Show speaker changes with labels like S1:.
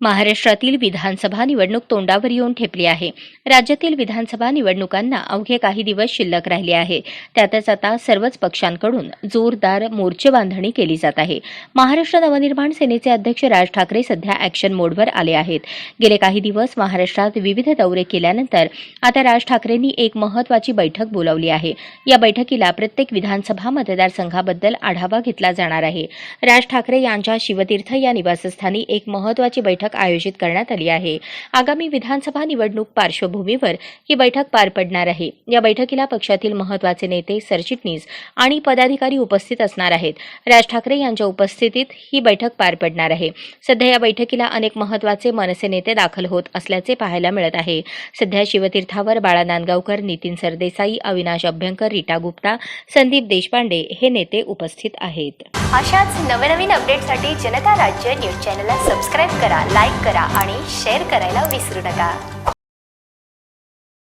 S1: महाराष्ट्रातील विधानसभा निवडणूक तोंडावर येऊन ठेपली आहे. राज्यातील विधानसभा निवडणुकांना अवघे काही दिवस शिल्लक राहिले आहे. त्यातच आता सर्वच पक्षांकडून जोरदार मोर्चे बांधणी केली जात आहे. महाराष्ट्र नवनिर्माण सेनेचे अध्यक्ष राज ठाकरे सध्या ॲक्शन मोडवर आले आहेत. गेले काही दिवस महाराष्ट्रात विविध दौरे केल्यानंतर आता राज ठाकरेंनी एक महत्वाची बैठक बोलावली आहे. या बैठकीला प्रत्येक विधानसभा मतदारसंघाबद्दल आढावा घेतला जाणार आहे. राज ठाकरे यांच्या शिवतीर्थ या निवासस्थानी एक महत्वाची बैठक आयोजित करण्यात आली आहे. आगामी विधानसभा निवडणूक पार्श्वभूमीवर ही बैठक पार पडणार आहे. या बैठकीला पक्षातील महत्त्वाचे नेते सरचिटणीस आणि पदाधिकारी उपस्थित असणार आहेत. राज ठाकरे यांच्या उपस्थितीत ही बैठक पार पडणार आहे. सध्या या बैठकीला अनेक महत्त्वाचे मनसे नेते दाखल होत असल्याचे पाहायला मिळत आहे. सध्या शिवतीर्थावर बाळा नांदगावकर नितीन सरदेसाई अविनाश अभ्यंकर रीटा गुप्ता संदीप देशपांडे हे नेते उपस्थित आहेत.
S2: अशाच नवनवीन अपडेटसाठी जनता राज्य न्यूज चॅनलला सबस्क्राईब करा लाईक करा आणि शेअर करायला विसरू नका.